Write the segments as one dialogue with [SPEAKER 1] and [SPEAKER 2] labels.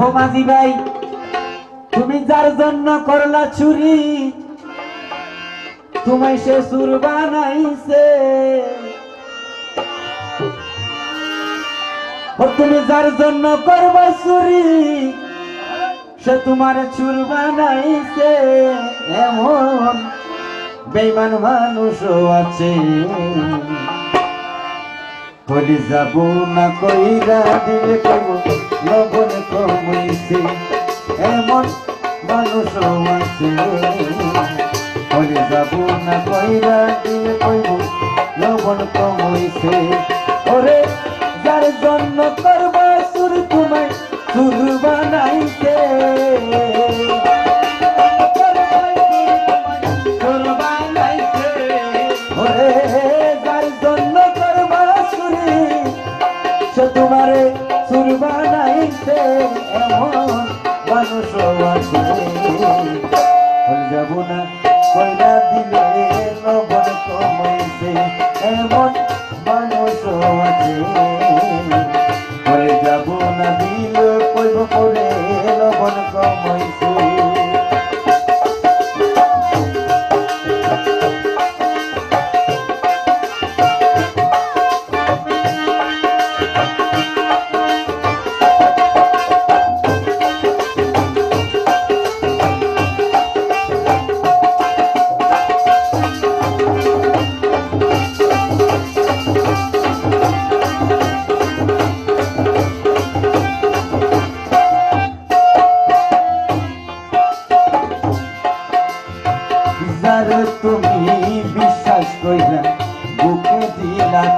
[SPEAKER 1] আহো মাঝি ভাই তুমি যার জন্য করলা চুরি, তোমায় সে সুর বানাইছে। তুমি যার জন্য করবা চুরি, সে তোমার চুর বানাইছে। এমন বেইমান মানুষও আছে। বলি যাব না কইরা দিলে কইব কমইছে এমন মানুষও আছে বলি যাব না কইরা দিলে কইব লবণ কমইছে ওরে যার জন্য করবা সুর তোমায় সুর বানাইছে তোমারে বানাইছে এমন মানুষ আছে। বল যাব না কইরা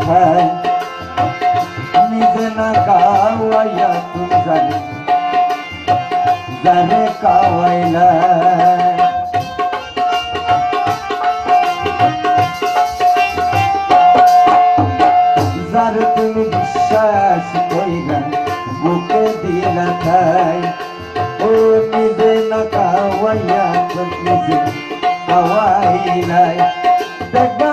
[SPEAKER 1] দিলা খাই নিজে না কাওয়াইয়া তুমি জানে যারে কাওয়াইলা যার তুমি বিশ্বাস কইরা বুকে দিলা ও নিজে না কাওয়াইয়া তুমি নিজে কাওয়াইলাই দেখবা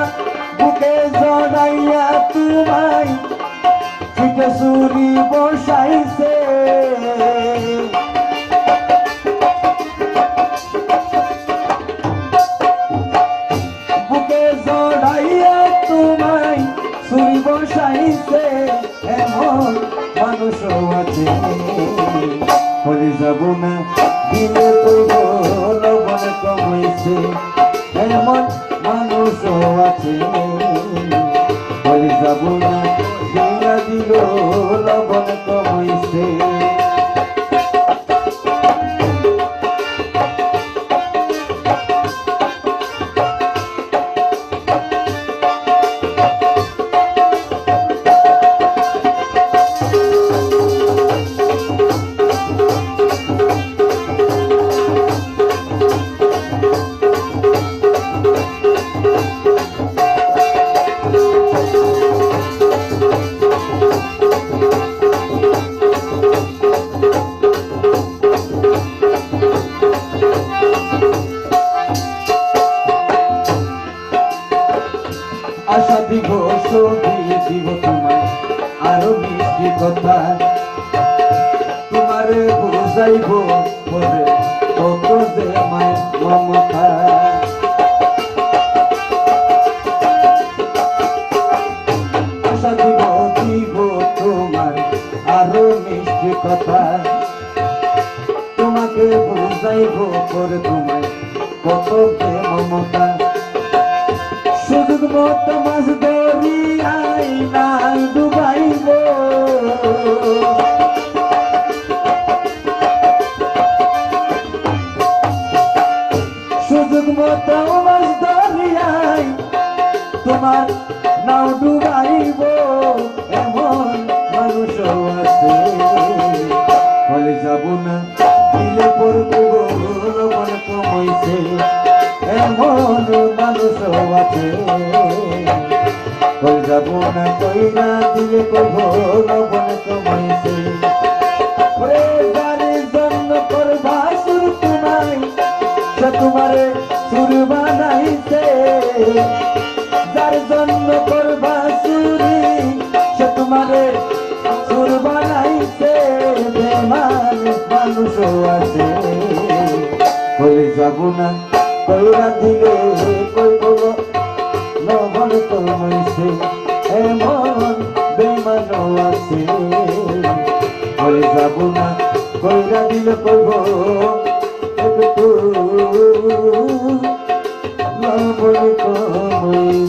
[SPEAKER 1] সুরি বসাইছে। বুকে জড়াইয়া তোমায় সুরি বসাইছে। এমন মানুষ আছে। বলে যাব না, দিলে লবণ কমাইছে। এমন মানুষ আছে। বলে যাব না দিলা লবণ কমাইছে। কথা। তোমারে বুঝাইব পরে কত যে মমতা। আশা দিব দিব তোমার আরও মিষ্টি কথা। তোমাকে বুঝাইব পরে তোমায় কত যে মমতা। সুযোগ মতো মাছ দরিয়াই নাই ডুবাইব। ডুবাইব এমন মানুষ আছে। বলে যাব না, দিলে পড়ব, মনে কমাইছে। এমন মানুষ আছে। বলে যাব না কই না দিলে কইব মনে কমাইছে। একটু মন কমাই